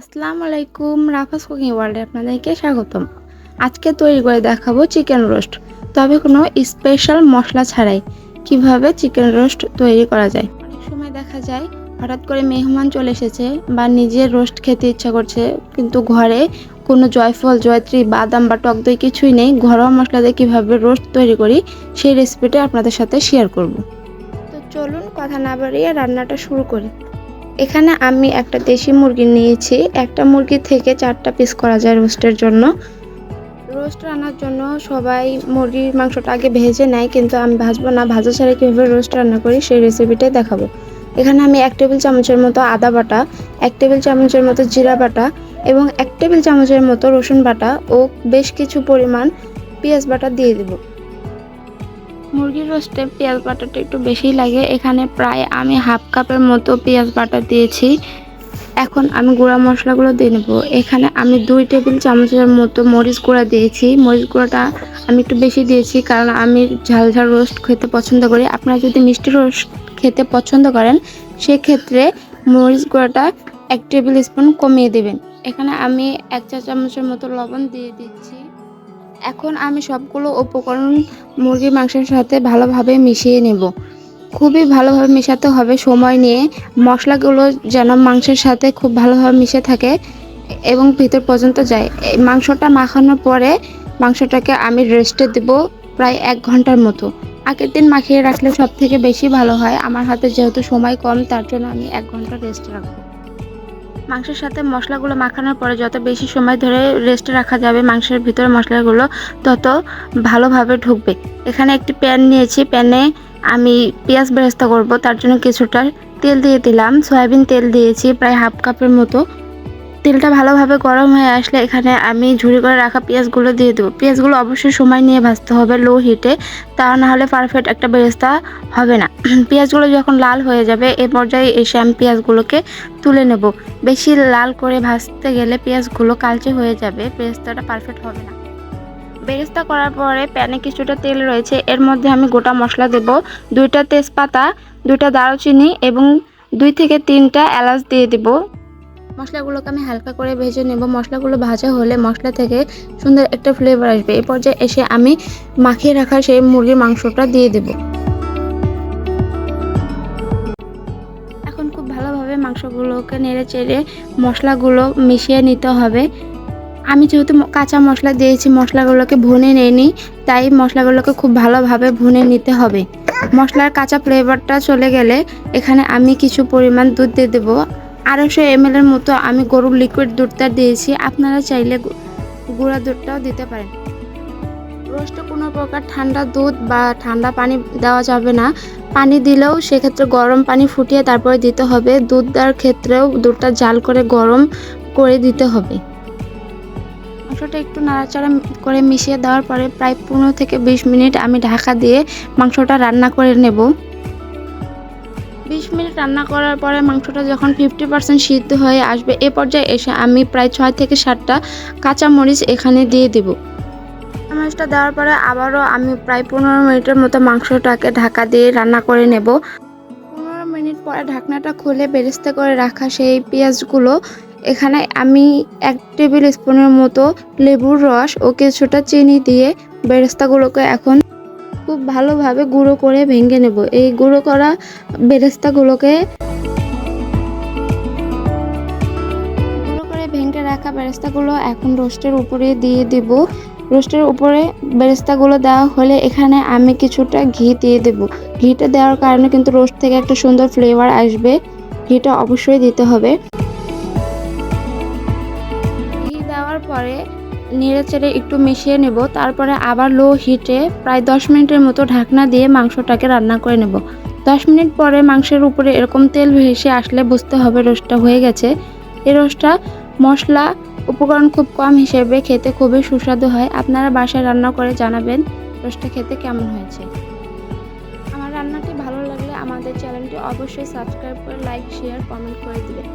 আসসালামু আলাইকুম Rufus cooking ওয়ার্ল্ডে আপনাদেরকে স্বাগতম। আজকে তৈরি করে দেখাবো চিকেন রোস্ট। তবে কোনো স্পেশাল মশলা ছাড়াই কীভাবে চিকেন রোস্ট তৈরি করা যায়। অনেক সময় দেখা যায়, হঠাৎ করে মেহমান চলে এসেছে বা নিজের রোস্ট খেতে ইচ্ছা করছে, কিন্তু ঘরে কোনো জয়ফল, জয়ত্রী, বাদাম বা টক দই কিছুই নেই। ঘরোয়া মশলা দিয়ে কীভাবে রোস্ট তৈরি করি, সেই রেসিপিটা আপনাদের সাথে শেয়ার করব। তো চলুন কথা না বাড়িয়ে রান্নাটা শুরু করি। এখানে আমি একটা দেশি মুরগি নিয়েছি। একটা মুরগি থেকে চারটা পিস করা যায় রোস্টের জন্য। রোস্ট রান্নার জন্য সবাই মুরগির মাংসটা আগে ভেজে নেয়, কিন্তু আমি ভাজবো না। ভাজা ছাড়া কীভাবে রোস্ট রান্না করি সেই রেসিপিটাই দেখাবো। এখানে আমি এক টেবিল চামচের মতো আদা বাটা, এক টেবিল চামচের মতো জিরা বাটা এবং এক টেবিল চামচের মতো রসুন বাটা ও বেশ কিছু পরিমাণ পেঁয়াজ বাটা দিয়ে দেবো। মুরগির রোস্টে পেঁয়াজ বাটাটা একটু বেশিই লাগে। এখানে প্রায় আমি হাফ কাপের মতো পেঁয়াজ বাটা দিয়েছি। এখন আমি গুঁড়া মশলাগুলো দিয়ে নেব। এখানে আমি দুই টেবিল চামচের মতো মরিচ গুঁড়া দিয়েছি। মরিচ গুঁড়াটা আমি একটু বেশি দিয়েছি কারণ আমি ঝাল ঝাল রোস্ট খেতে পছন্দ করি। আপনারা যদি মিষ্টি রোস্ট খেতে পছন্দ করেন, সেক্ষেত্রে মরিচ গুঁড়োটা এক টেবিল স্পুন কমিয়ে দেবেন। এখানে আমি এক চা চামচের মতো লবণ দিয়ে দিচ্ছি। এখন আমি সবগুলো উপকরণ মুরগির মাংসের সাথে ভালোভাবে মিশিয়ে নেব। খুবই ভালোভাবে মেশাতে হবে। সময় নিয়ে মশলাগুলো যেন মাংসের সাথে খুব ভালোভাবে মিশে থাকে এবং ভিতর পর্যন্ত যায়। মাংসটা মাখানোর পরে মাংসটাকে আমি রেস্টে দেব প্রায় এক ঘণ্টার মতো। আগের দিন মাখিয়ে রাখলে সব থেকে বেশি ভালো হয়। আমার হাতে যেহেতু সময় কম, তার জন্য আমি এক ঘণ্টা রেস্ট রাখব। মাংসের সাথে মশলাগুলো মাখানোর পরে যত বেশি সময় ধরে রেস্টে রাখা যাবে মাংসের ভিতরে মশলাগুলো, তত ভালোভাবে ঢুকবে। এখানে একটি প্যান নিয়েছি। প্যানে আমি পেঁয়াজ বেরেস্তা করব। তার জন্য কিছুটা তেল দিয়ে দিলাম। সয়াবিন তেল দিয়েছি, প্রায় হাফ কাপের মতো। তেলটা ভালোভাবে গরম হয়ে আসলে এখানে আমি ঝুড়ি করে রাখা পেঁয়াজগুলো দিয়ে দেবো। পেঁয়াজগুলো অবশ্যই সময় নিয়ে ভাজতে হবে লো হিটে তা না হলে পারফেক্ট একটা বেরেস্তা হবে না। পেঁয়াজগুলো যখন লাল হয়ে যাবে, এ পর্যায়ে এসে আমি পেঁয়াজগুলোকে তুলে নেব। বেশি লাল করে ভাজতে গেলে পেঁয়াজগুলো কালচে হয়ে যাবে, বেরেস্তাটা পারফেক্ট হবে না। বেরেস্তা করার পরে প্যানে কিছুটা তেল রয়েছে, এর মধ্যে আমি গোটা মশলা দেব। দুইটা তেজপাতা, দুইটা দারুচিনি এবং দুই থেকে তিনটা এলাচ দিয়ে দেব। মশলাগুলোকে আমি হালকা করে ভেজে নেব। মশলাগুলো ভাজা হলে মশলা থেকে সুন্দর একটা ফ্লেভার আসবে। এই পর্যায়ে এসে আমি মাখিয়ে রাখা সেই মুরগির মাংসটা দিয়ে দেব। এখন খুব ভালোভাবে মাংসগুলোকে নেড়ে চেড়ে মশলাগুলো মিশিয়ে নিতে হবে। আমি যেহেতু কাঁচা মশলা দিয়েছি, মশলাগুলোকে ভুনে নিই তাই মশলাগুলোকে খুব ভালোভাবে ভুনে নিতে হবে। মশলার কাঁচা ফ্লেভারটা চলে গেলে এখানে আমি কিছু পরিমাণ দুধ দিয়ে দেবো। আড়াইশো এম এর মতো আমি গরুর লিকুইড দুধটা দিয়েছি। আপনারা চাইলে গুঁড়া দুধটাও দিতে পারেন। রোস্টে কোনো প্রকার ঠান্ডা দুধ বা ঠান্ডা পানি দেওয়া যাবে না। পানি দিলেও সেক্ষেত্রে গরম পানি ফুটিয়ে তারপরে দিতে হবে। দুধ দেওয়ার ক্ষেত্রেও দুধটা জাল করে গরম করে দিতে হবে। মাংসটা একটু নাড়াচাড়া করে মিশিয়ে দেওয়ার পরে প্রায় পনেরো থেকে বিশ মিনিট আমি ঢাকা দিয়ে মাংসটা রান্না করে নেব। বিশ মিনিট রান্না করার পরে মাংসটা যখন ফিফটি পার্সেন্ট সিদ্ধ হয়ে আসবে, এ পর্যায়ে এসে আমি প্রায় ছয় থেকে সাতটা কাঁচামরিচ এখানে দিয়ে দেব। কাঁচামরিচটা দেওয়ার পরে আবারও আমি প্রায় পনেরো মিনিটের মতো মাংসটাকে ঢাকা দিয়ে রান্না করে নেব। পনেরো মিনিট পরে ঢাকনাটা খুলে বেরেস্তা করে রাখা সেই পেঁয়াজগুলো, এখানে আমি এক টেবিল স্পুনের মতো লেবুর রস ও কিছুটা চিনি দিয়ে বেরেস্তাগুলোকে এখন খুব ভালোভাবে গুঁড়ো করে ভেঙে নেব। এই গুঁড়ো করা বেরেস্তাগুলোকে গুঁড়ো করে ভেঙে রাখা বেরেস্তাগুলো এখন রোস্টের উপরে দিয়ে দেব। রোস্টের উপরে বেরেস্তাগুলো দেওয়া হলে এখানে আমি কিছুটা ঘি দিয়ে দেব। ঘিটা দেওয়ার কারণে কিন্তু রোস্ট থেকে একটা সুন্দর ফ্লেভার আসবে। ঘিটা অবশ্যই দিতে হবে। ঘি দেওয়ার পরে নেড়ে চেড়ে একটু মিশিয়ে নেব, তারপরে আবার লো হিটে প্রায় দশ মিনিটের মতো ঢাকনা দিয়ে মাংসটাকে রান্না করে নেব। দশ মিনিট পরে মাংসের উপরে এরকম তেল ভেসে আসলে বুঝতে হবে রোস্টটা হয়ে গেছে। এই রোস্টটা মশলা উপকরণ খুব কম হিসেবে খেতে খুবই সুস্বাদু হয়। আপনারা বাসায় রান্না করে জানাবেন রোস্টটা খেতে কেমন হয়েছে। আমার রান্নাটি ভালো লাগলে আমাদের চ্যানেলটি অবশ্যই সাবস্ক্রাইব করে, লাইক শেয়ার কমেন্ট করে দিবেন।